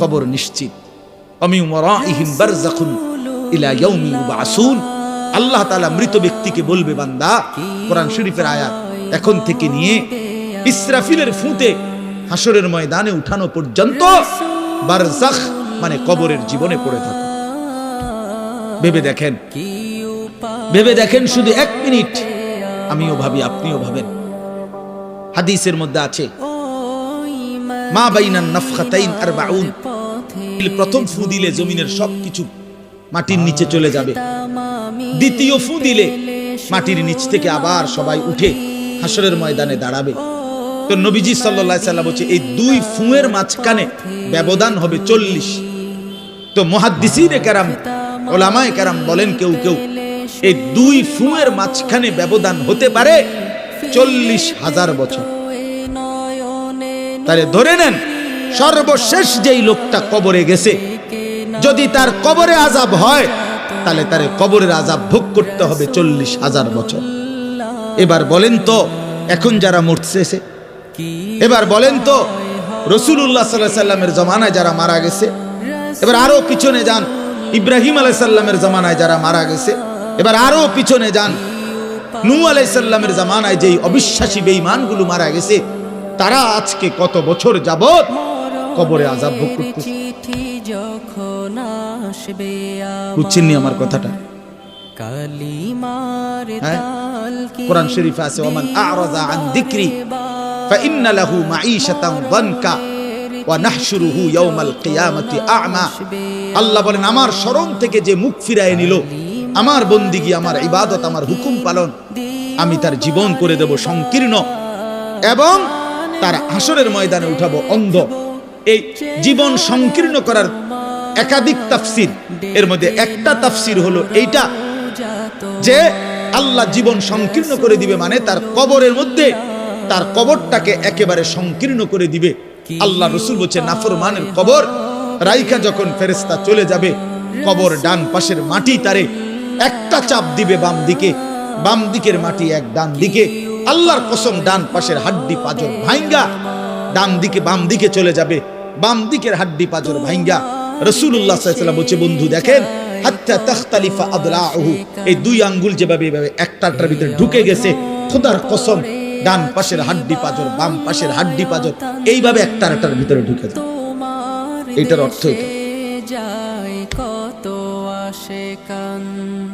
কবর নিশ্চিত। আল্লাহ তাআলা মৃত ব্যক্তিকে বলবে, বান্দা, কোরআন শরীফের আয়াত এখন থেকে নিয়ে ইসরাফিলের ফুঁতে হাসরের ময়দানে উঠানো পর্যন্ত বারজাখ মানে কবরের জীবনে পড়ে থাকো। ভেবে দেখেন ভেবে দেখেন শুধু এক মিনিট। আমিও ভাবি, আপনিও ভাবেন। হাদিসের মধ্যে আছে মা বাইনান নাফখাতাইন আরবাউন। প্রথম ফু দিলে জমিনের সবকিছু মাটির নিচে চলে যাবে। দ্বিতীয় ফু দিলে মাটির নিচ থেকে আবার সবাই উঠে হাসরের ময়দানে দাঁড়াবে। তো নবীজি আলাইহি সাল্লাম বলছে, এই দুই ফুঁয়ের মাঝখানে ব্যবধান হবে চল্লিশ। তো মুহাদ্দিসিনে কেরাম, ওলামায়ে কেরাম বলেন কেউ কেউ, এই দুই ফুঁয়ের মাঝখানে ব্যবধান হতে পারে চল্লিশ হাজার বছর। তাহলে ধরে নেন। সর্বশেষ যেই লোকটা কবরে গেছে, যদি তার কবরে আজাব হয়, তাহলে তার কবরের আজাব ভোগ করতে হবে চল্লিশ হাজার বছর। এবার বলেন তো, এখন যারা মরতেছে এবার বলেন তো রসুল্লাহ সাল্লাহ সাল্লামের জমানায় যারা মারা গেছে, এবার আরও পিছনে যান, ইব্রাহিম আলাই সাল্লামের জমানায় যারা মারা গেছে, এবার আরও পিছনে যান নু আলাই সাল্লামের জামানায় যেই অবিশ্বাসী বেঈমানগুলো মারা গেছে তারা আজকে কত বছর যাবত কবরে আজাব ভোগ করতেছে? বুঝছেননি আমার কথাটা। হ্যাঁ? কোরআন শরীফে আছে ওমান আরাদা আন যিকরি ফাইন্না লাহু মাঈশাতান যানকা ওয়া নাহশুরুহু ইয়াওমাল কিয়ামাতি আ'মা। আল্লাহ বলেন আমার শরণ থেকে যে মুখ ফিরায় নিল আমার বন্দিগি আমার ইবাদত আমার হুকুম পালন আমি তার জীবন করে দেব সংকীর্ণ এবং তার হাসরের ময়দানে উঠাবো অন্ধ। এই জীবন সংকীর্ণ করার একাধিক তাফসির। এর মধ্যে একটা তাফসির হলো এইটা যে আল্লাহ জীবন সংকীর্ণ করে দিবে মানে তার কবরের মধ্যে তার কবরটাকে একেবারে সংকীর্ণ করে দিবে। আল্লাহ রসুল বলছে, নাফরমানের কবর। রাইকা যখন ফেরেস্তা চলে যাবে, কবর ডান পাশের মাটি তারে একটা চাপ দিবে বাম দিকে। বাম দিকের মাটি এক ডান দিকে। আল্লাহর কসম ডান পাশের হাড্ডি পাজর ভাইঙ্গা, ডান দিকে বাম দিকে চলে যাবে, বাম দিকের হাড্ডি পাজর ভাইঙ্গা। রসুল্লাহ সাল্লাম বলছে, বন্ধু, দেখেন, হাত্তা তাখতালিফা এই দুই আঙ্গুল যেভাবে এভাবে একটাটার ভিতরে ঢুকে গেছে, খোদার কসম, ডান পাশের হাড্ডি পাজর, বাম পাশের হাড্ডি পাজর, এইভাবে একটা একটার ভিতরে ঢুকে যায় এইটার অর্থ। যায় কত অধম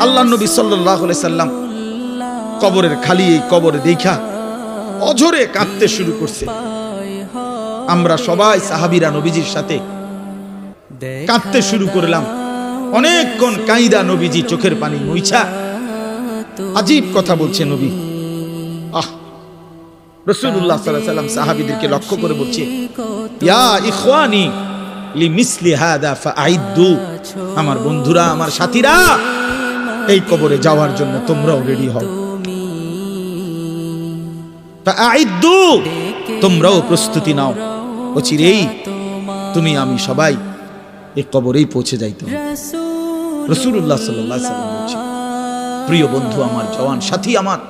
আল্লাহ নবী সাল্লাহ সাল্লাম কবরের খালি এই কবরে দেখা অঝরে কাঁদতে শুরু করছে। আমরা সবাই সাহাবিরা নবীজির সাথে কাঁদতে শুরু করলাম। অনেকক্ষণ কাইদা নবীজি চোখের পানি মুইছা। আজীব কথা বলছে নবী। আহ রসুল্লাহ সাল্লাহ সাল্লাম সাহাবিদেরকে লক্ষ্য করে বলছে লি আমার বন্ধুরা, আমার সাথীরা এই কবরে যাওয়ার জন্য তোমরাও রেডি হও। তোমরাও প্রস্তুতি নাও। অচিরেই তুমি, আমি সবাই এই কবরেই পৌঁছে যাইতে রসুল্লাহ প্রিয় বন্ধু, আমার জওয়ান সাথী আমার,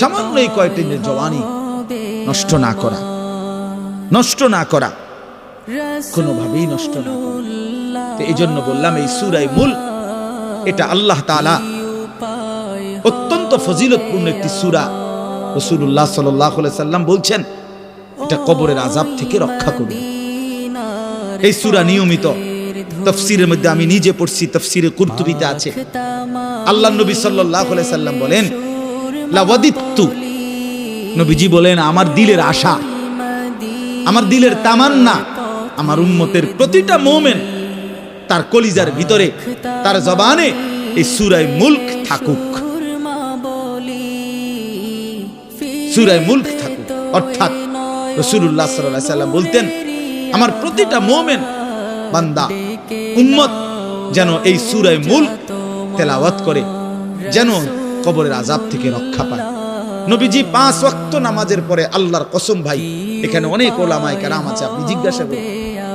সামান্য এই কয়েকটি জওয়ানি নষ্ট না করা, নষ্ট না করা, কোনোভাবেই নষ্ট না করা। এই জন্য বললাম, এই সুরাই মূল এটা আল্লাহ তাআলা অত্যন্ত ফজিলতপূর্ণ একটি সুরা। রসুল্লাহ সাল্লাহ সাল্লাম বলছেন, এটা কবরের আজাব থেকে রক্ষা করবে এই সুরা নিয়মিত তফসিরের মধ্যে আমি নিজে পড়ছি, তফসিরে কুর্তুবিতে আছে। আল্লাহ নবী আলাইহি সাল্লাম বলেন নবীজি বলেন, আমার দিলের আশা, আমার দিলের তামান্না, আমার উম্মতের প্রতিটা মোমেন তার কলিজার ভিতরে, তার জবানে এই সুরায় মুল্ক থাকুক। সুরায় মুল্ক থাকুক। অর্থাৎ রসুল্লাহ সাল্লাম বলতেন, আমার প্রতিটা মোমেন বান্দা, উম্মত যেন এই সুরায় মুল্ক তেলাওয়াত করে, যেন কবরের আজাব থেকে রক্ষা পায়। নবীজি পাঁচ ওয়াক্ত নামাজের পরে আল্লাহর কসম ভাই, এখানে অনেক ওলামায় কারাম আছে, আপনি জিজ্ঞাসা করুন।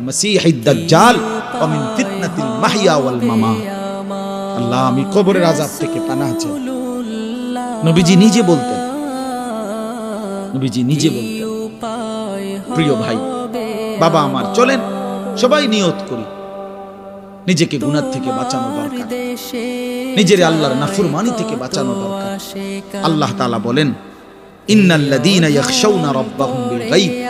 মাসীহিদ দাজ্জাল ওয়া মিন ফিতনাতিল মাহইয়া ওয়াল মামাত আল্লাহ আমি কবরের আযাব থেকে পানাহ চাই। নবীজি নিজে বলতেন। নবীজি নিজে বলতেন, প্রিয় ভাই, বাবা আমার, চলেন, সবাই নিয়ত করি। নিজেকে গুনার থেকে বাঁচানো দরকার। নিজের আল্লাহর নাফরমানি থেকে বাঁচানো দরকার। আল্লাহ তাআলা বলেন, ইন্নাল্লাযীনা ইয়াখশাউনা রাব্বাহুম বিল গায়ব।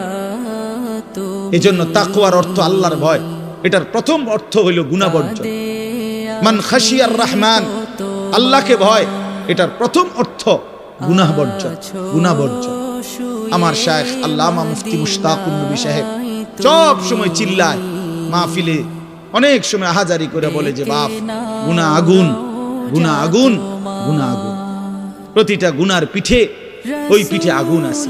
এই জন্য তাকুয়ার অর্থ আল্লাহর ভয়। এটার প্রথম অর্থ হইল গুনাহ বর্জন মান খাসিয়ার রহমান, আল্লাহকে ভয়, এটার প্রথম অর্থ গুনাহ বর্জন গুনাহ বর্জন আমার শায়েখ আল্লামা মুফতি মুশতাকুন নবী সাহেব সব সময় চিল্লায়, মাহফিলে অনেক সময় হাজারি করে বলে যে, বাপ গুনাহ আগুন গুনাহ আগুন গুনাহ আগুন। প্রতিটা গুনার পিঠে ওই পিঠে আগুন আছে।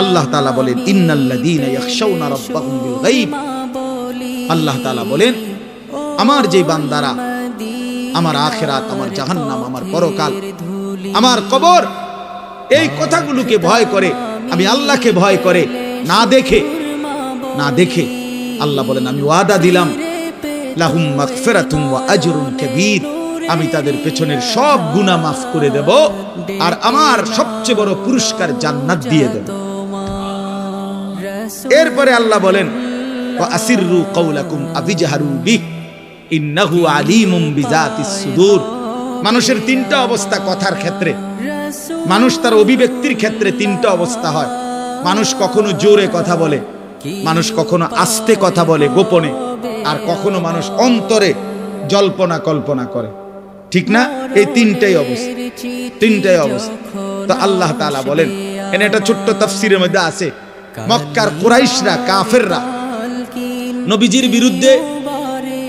আল্লাহ তালা বলেন গায়ব। আল্লাহ তালা বলেন, আমার যে বান্দারা, আমার আখেরাত, আমার জাহান্নাম, আমার পরকাল, আমার কবর, এই কথাগুলোকে ভয় করে, আমি আল্লাহকে ভয় করে, না দেখে না দেখে আল্লাহ বলেন, আমি ওয়াদা দিলাম, লাহুম মাগফিরাতুম ওয়া আজরুন কাবীর। আমি তাদের পেছনের সব গুনাহ মাফ করে দেব আর আমার সবচেয়ে বড় পুরস্কার জান্নাত দিয়ে দেব। এরপরে আল্লাহ বলেন আবিজাহারু মানুষের তিনটা অবস্থা কথার ক্ষেত্রে। মানুষ তার অভিব্যক্তির ক্ষেত্রে তিনটা অবস্থা হয়। মানুষ কখনো জোরে কথা বলে, মানুষ কখনো আস্তে কথা বলে গোপনে, আর কখনো মানুষ অন্তরে জল্পনা কল্পনা করে। ঠিক না? এই তিনটাই অবস্থা তিনটাই অবস্থা। তো আল্লাহ তাআলা বলেন এনে একটা ছোট্ট তাফসিরের মধ্যে আছে, মক্কার কুরাইশরা, কাফেররা নবীজির বিরুদ্ধে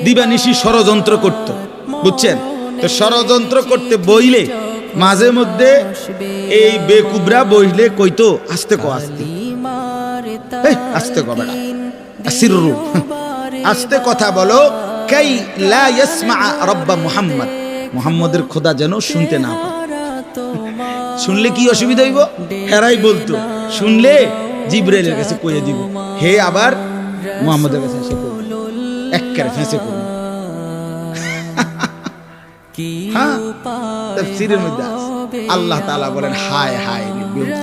দিবানিশি ষড়যন্ত্র করত, বুঝছেন? তো ষড়যন্ত্র করতে বইলে মাঝে মধ্যে এই বেকুবরা বইলে কইতো, আস্তে কো, আস্তে। আস্তে কো, বেটা। আস্তে কথা বলো, কাই লা ইয়াসমা রব্বা মুহাম্মদ। মুহাম্মদের খোদা যেন শুনতে না শুনলে কি অসুবিধা হইব? হেরাই বলতো শুনলে জিব্রাইলের কাছে কইয়ে দিব। হে আবার মুহাম্মদের কাছে এসে এক্কারে ফেঁসে পড়বে হ্যাঁ তাফসীরের মধ্যে আল্লাহ তাআলা বলেন হায় হায় রে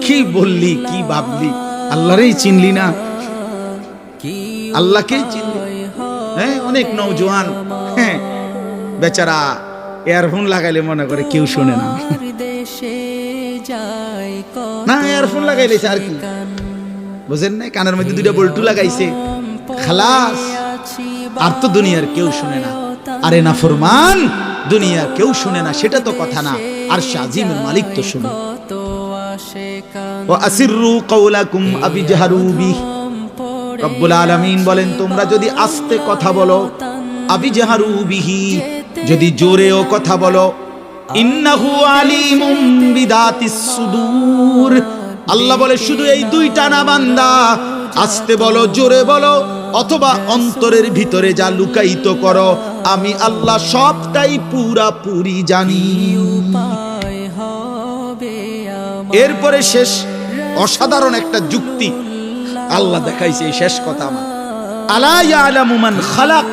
কি বললি কি ভাবলি? আল্লাহরই চিনলি না। আল্লাহকেই চিনলি। হ্যাঁ অনেক নৌজওয়ান হ্যাঁ বেচারা ইয়ারফোন লাগাইলে মনে করে কেউ শোনে না। না ইয়ারফোন লাগাইলে আর কি? বুঝেন না কানের মধ্যে দুইটা বল্টু লাগাইছে। খালাস। আর তো দুনিয়ার কেউ শুনে না। আরে না ফরমান দুনিয়ার কেউ শুনে না। সেটা তো কথা না। আর শাজিমের মালিক তো শুনে। ও আসিররু কওলাকুম আবিজহারু বি রব্বুল আলামিন বলেন তোমরা যদি আস্তে কথা বলো আবিজহারু বিহি। যদি জোরেও কথা বলো, ইন্নাহু আলিমুম বিদাতিস সুদূর। আল্লাহ বলে, শুধু এই দুইটা না বান্দা, আস্তে বলো, জোরে বলো, অথবা অন্তরের ভিতরে যা লুকায়িত করো, আমি আল্লাহ সবটাই পুরা পুরি জানি। এরপরে শেষ, অসাধারণ একটা যুক্তি। আল্লাহ দেখাইছে শেষ কথা আমার। আলা ইয়ালামু মান খালাক?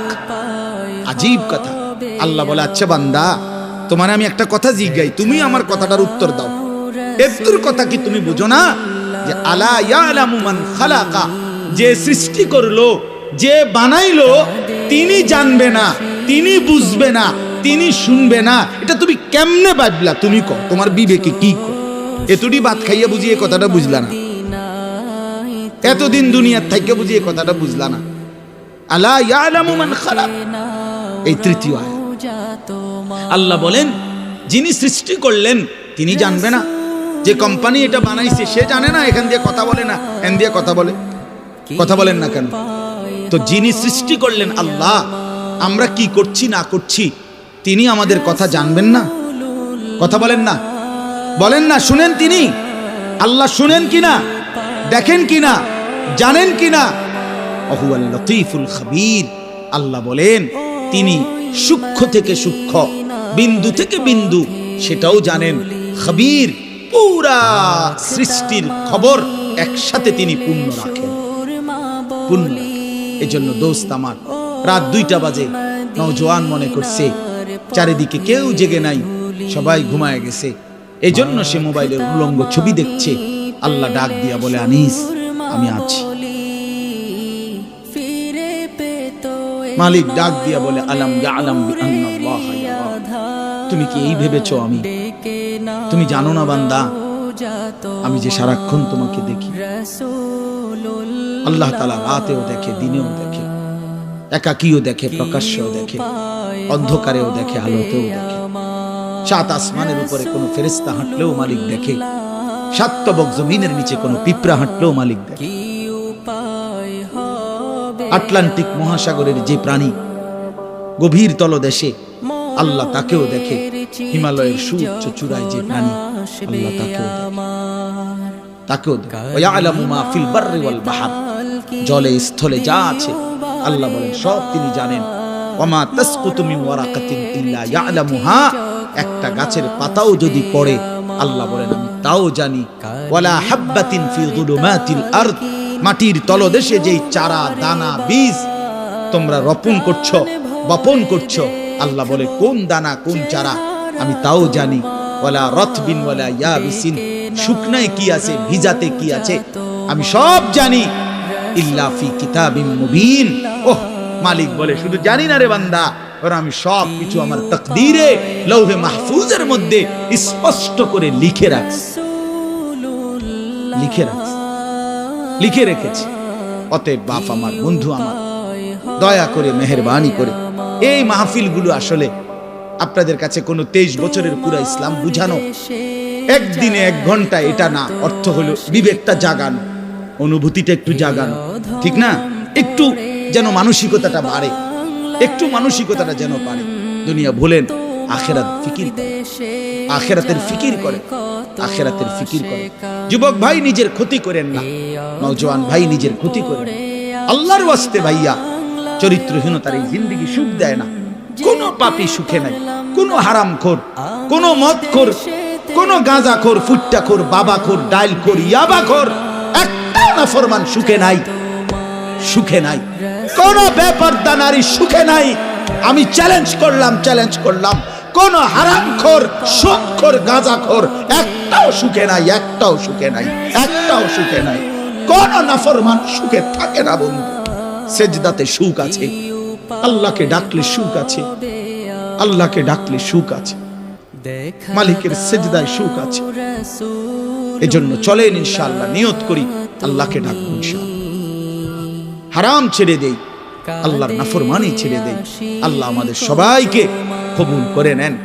আজীব কথা। আল্লাহ বলে আচ্ছা বান্দা, তোমার আমি একটা কথা জিজ্ঞাই, তুমি আমার কথাটার উত্তর দাও। এত্তুর কথা কি তুমি বুঝো না? যে, আলা ইয়ালামু মান খালাকা যে সৃষ্টি করল, যে বানাইলো, তিনি জানবে না, তিনি বুঝবে না, তিনি শুনবে না। এটা তুমি কেমনে বাজলা তুমি কো তোমার বিবেকে কি কো এতটি ভাত খাইয়া বুঝিয়ে কথাটা বুঝলা না। এতদিন দুনিয়ার থেকে বুঝিয়ে কথাটা বুঝলা না। আলা ইয়ালামু মান খালাক। এই তৃতীয় আয়াত। আল্লাহ বলেন যিনি সৃষ্টি করলেন তিনি জানবে না। যে কোম্পানি এটা বানাইছে সে জানে না এখান দিয়ে কথা বলে না এখান দিয়ে কথা বলে। কথা বলেন না কেন? তো যিনি সৃষ্টি করলেন আল্লাহ আমরা কি করছি না করছি তিনি আমাদের কথা জানবেন না? কথা বলেন না। বলেন না শুনেন তিনি। আল্লাহ শুনেন কিনা? দেখেন কিনা? জানেন কিনা? অহুয়াল লতিফুল খাবির। আল্লাহ বলেন তিনি সূক্ষ্ম থেকে সূক্ষ্ম, বিন্দু থেকে বিন্দু, সেটাও জানেন খাবির, পুরা সৃষ্টির খবর একসাথে তিনি পূর্ণ রাখেন। পূর্ণ এই জন্য দোস্ত আমার, রাত দুইটা বাজে, নওজোয়ান মনে করছে, চারিদিকে কেউ জেগে নাই, সবাই ঘুমায় গেছে। এজন্য সে মোবাইলের উলঙ্গ ছবি দেখছে, আল্লাহ ডাক দিয়া বলে, আনিস, আমি আছি। মালিক ডাক দিয়া বলে, আলাম আলাম তুমি কি এই ভেবেছ আমি? তুমি জানো না বান্দা, আমি যে সারাক্ষণ তোমাকে দেখি। আল্লাহ তালা রাতেও দেখে, দিনেও দেখে, একাকীও দেখে, প্রকাশ্যও দেখে, অন্ধকারেও দেখে, আলোতেও দেখে। সাত আসমানের উপরে কোনো ফেরেস্তা হাঁটলেও মালিক দেখে সাতবক জমিনের নিচে কোনো পিঁপড়া হাঁটলেও মালিক দেখে। আটলান্টিক মহাসাগরের যে প্রাণী গভীর তলদেশে আল্লাহ তাকেও দেখে, হিমালয়ের সুউচ্চ চূড়ায় যে প্রাণী, আল্লাহ তাকেও তাকেও জলে, স্থলে যা আছে, আল্লাহ বলেন, সব তিনি জানেন। ওমা তাসকুতু মিন ওয়ারাকাতিন ইল্লা ইয়ালামুহা। একটা গাছের পাতাও যদি পড়ে, আল্লাহ বলেন, আমি তাও জানি। ওয়ালা হাব্বাতিন ফি যুলুমাতিল আরদ। মাটির তলদেশে যেই চারা, দানা, বীজ তোমরা রোপণ করছ, বপন করছ, আল্লাহ বলে, কোন দানা, কোন চারা? আমি তাও জানি। ওয়ালা রতবিন ওয়ালা ইয়াবিসিন। শুকনায় কি আছে, ভিজাতে কি আছে? আমি সব জানি। ইল্লা ফি কিতাবিম মুবিন। ওহ, মালিক বলে, শুধু জানি না রে বান্দা, ওর আমি সব কিছু আমার তকদিরে, লৌহে মাহফুজের মধ্যে স্পষ্ট করে লিখে রাখছি। লিখে রাখছি। লিখে রেখেছি। অতএব বাপ আমার, বন্ধু আমার, দয়া করে, মেহরবানি করে এই মাহফিলগুলো আসলে আপনাদের কাছে কোনো তেইশ বছরের পুরা ইসলাম বুঝানো। একদিনে এক ঘণ্টা এটা না, অর্থ হলো বিবেকটা জাগানো, অনুভূতিটা একটু জাগানো, ঠিক না? একটু যেন মানসিকতাটা বাড়ে, একটু মানসিকতাটা যেন বাড়ে। দুনিয়া ভুলেন, আখেরাত ফিকির করে, আখেরাতের ফিকির করে। আখেরাতের ফিকির করে। যুবক ভাই নিজের ক্ষতি করেন না। নওজোয়ান ভাই নিজের ক্ষতি করেন আল্লাহর ওয়াস্তে ভাইয়া চরিত্রহীনতার এই জিন্দিগি সুখ দেয় না। কোনো পাপি সুখে নাই। কোনো হারাম খোর কোনো মদ খোর কোনো গাঁজা খোর ফুট্টা খোর বাবা খোর ডাইল খোর ইয়াবা খোর একটা না ফরমান সুখে নাই। সুখে নাই। কোন ব্যাপারদা নারী সুখে নাই। আমি চ্যালেঞ্জ করলাম চ্যালেঞ্জ করলাম। কোন হারামখোর সুখখোর গাঁজাখোর একটাও সুখে নাই, একটাও সুখে নাই, একটাও সুখে নাই। কোন নাফরমান সুখে থাকে না বন্ধু। সেজদাতে সুখ আছে। আল্লাহকে ডাকলে সুখ আছে। আল্লাহকে ডাকলে সুখ আছে। মালিকের সেজদায় সুখ আছে। এজন্য চলেন ইনশাআল্লাহ, নিয়ত করি, আল্লাহকে ডাকবো ইনশাআল্লাহ। হারাম ছেড়ে দেই। আল্লাহর নাফরমানি ছেড়ে দেই। আল্লাহ আমাদের সবাইকে কবুল করে নেন।